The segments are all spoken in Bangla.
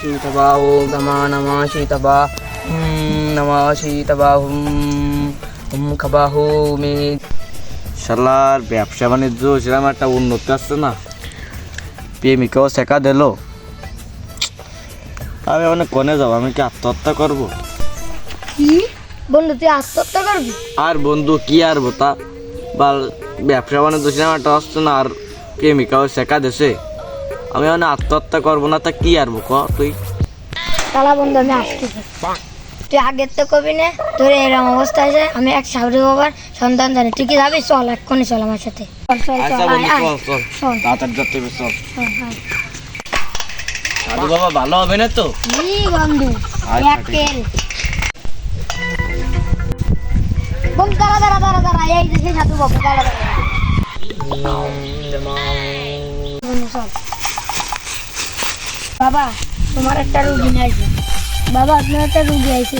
শীতবাহু গমা নম শীতবা নম শীতবাহু হুম খবাহু মে ব্যবসা বাণিজ্য সেরকম একটা উন্নতি আসছে না প্রেমিকাও শেখা দিল আমি অনেক কনে যাব আমি কি আত্মহত্যা করব কি বন্ধু তুই আত্মহত্যা করবি আর বন্ধু কি আর বোতা বা ব্যবসা বাণিজ্য সেরকম একটা আসছে না আর প্রেমিকাও শেখা দেশে আমি মানে আত্মহত্যা করব না তা কি আর ক তুই? তালা বন্ধু আমি আসতেছি তুই আগের তো কবি নে তোর এরকম অবস্থা আছে আমি এক সাবরি বাবার সন্তান জানি তুই কি যাবি? চল এক্ষুনি চল আমার সাথে। চল চল চল বন্ধু আয়, আয়। চল চল। চল। তাড়াতাড়ি যাতে চল। চল, সাধু বাবা ভালো হবে না তো? বন্ধু একেল দাঁড়া দাঁড়া দাঁড়া দাঁড়া এই যে সাধু বাবু দাঁড়া দাঁড়া। চল। বাবা তোমার একটা রুগী আছে বাবা আপনার একটা রুগী আছে।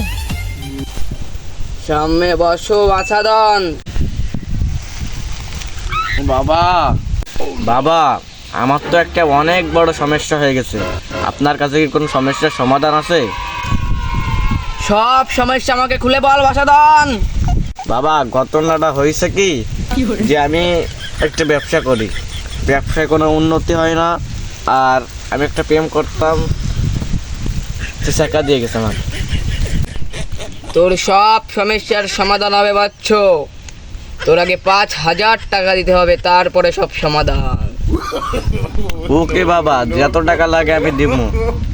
সামনে বসো বাছাদন। বাবা বাবা আমার তো একটা অনেক বড় সমস্যা হয়ে গেছে। আপনার কাছে কি কোনো সমস্যার সমাধান আছে? সব সমস্যা আমাকে খুলে বল বাছাদন। বাবা ঘটনাটা হয়েছে কি? যে আমি একটা ব্যবসা করি। ব্যবসায় কোনো উন্নতি হয় না আর আমি একটা প্রেম করতাম। সে শেখা দিয়ে গেছে আমার। তোর সব সমস্যার সমাধান হবে বাচ্চ। তোর আগে পাঁচ হাজার টাকা দিতে হবে তারপরে সব সমাধান। ওকে বাবা যত টাকা লাগে আমি দিব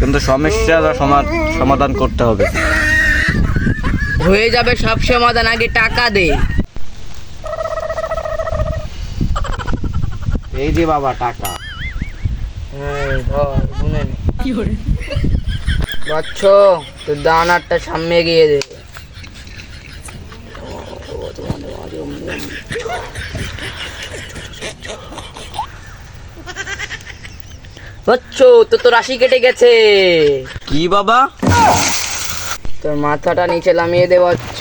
কিন্তু সমস্যার সমাধান সমাধান করতে হবে। হয়ে যাবে সব সমাধান আগে টাকা দে। এই যে বাবা টাকা। বাচ্চ তোর দানারটা সামনে গিয়ে দে। বাচ্চ তো তোর রাশি কেটে গেছে। কি বাবা? তোর মাথাটা নিচে নামিয়ে দে বাচ্চ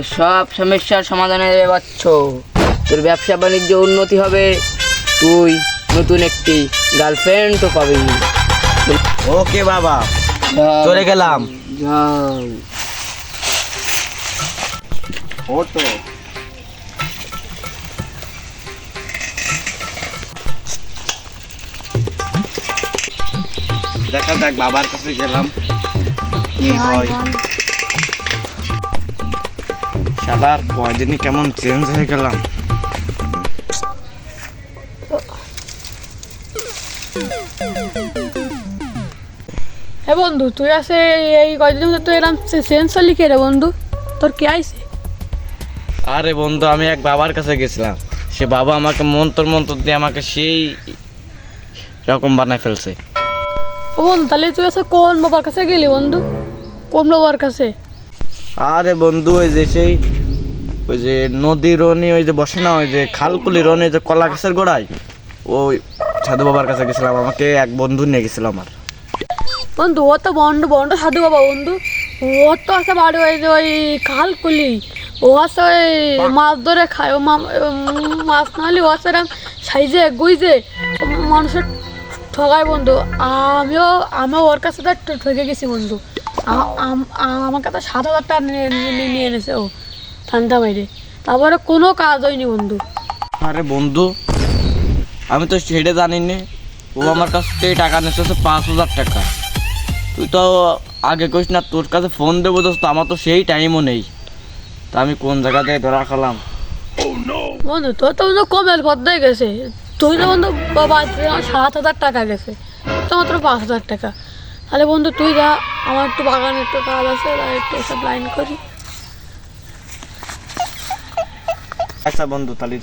সব সমস্যার সমাধানে বাচ্চ তোর ব্যবসা বাণিজ্য উন্নতি হবে। তুই নতুন একটি গার্লফ্রেন্ড তো পাবি। ওকে বাবা চলে গেলাম। দেখা যাক বাবার কাছে গেলাম। কি হয়। শালার কয়দিনই কেমন চেঞ্জ হয়ে গেলাম। হ্যাঁ বন্ধু তুই আসে এই কয়দিন মধ্যে তুই এরকম সেন্সার লিখে রে বন্ধু তোর কে আইছে? আরে বন্ধু আমি এক বাবার কাছে গেছিলাম। সে বাবা আমাকে মন্তর মন্তর দিয়ে আমাকে সেই রকম বানায় ফেলছে। ও বন্ধু তাহলে তুই আসে কোন বাবার কাছে গেলি বন্ধু? কোন বাবার কাছে? আরে বন্ধু ওই যে সেই ওই যে নদী রনি, ওই যে বসে না, ওই যে খালকুলি রনি যে কলা গাছের গোড়ায়? ওই সাধু বাবার কাছে গেছিলাম, আমাকে এক বন্ধু নিয়ে গেছিল আমার। বন্ধু, ও তো বন্ড বন্ড সাধু বাবা, বন্ধু। ও তো আছে বাড়ি, ওই যে ওই খালকুলি। ও আছে ওই মাছ ধরে খায়, ও মাছ না হলে ও আছে সাইজে, গুইজে। মানুষের ঠগায়, বন্ধু। আমিও আমিও ওর কাছে তো ঠকে গেছি, বন্ধু। আম- আমার কাছে সাত হাজার টাকা নিয়ে- নিয়ে এনেছে ও। ঠান্ডা মাইরে তারপরে কোনো কাজ হয়নি বন্ধু। আরে বন্ধু আমি তো সেটা জানি নে ও আমার কাছ থেকে টাকা নিতেছে পাঁচ হাজার টাকা। তুই তো আগে কইস না তোর কাছে ফোন দেবো দোস্ত আমার তো সেই টাইমও নেই। তা আমি কোন জায়গা থেকে ধরা খেলাম? বন্ধু তোর তো বন্ধু কমের পদ্মায় গেছে। তুই তো বন্ধু বাবা সাত হাজার টাকা গেছে। তো মাত্র পাঁচ হাজার টাকা। তাহলে বন্ধু তুই যা আমার একটু বাগানে একটু কাজ আছে একটু এসব লাইন করি। আচ্ছা বন্ধু তাহলে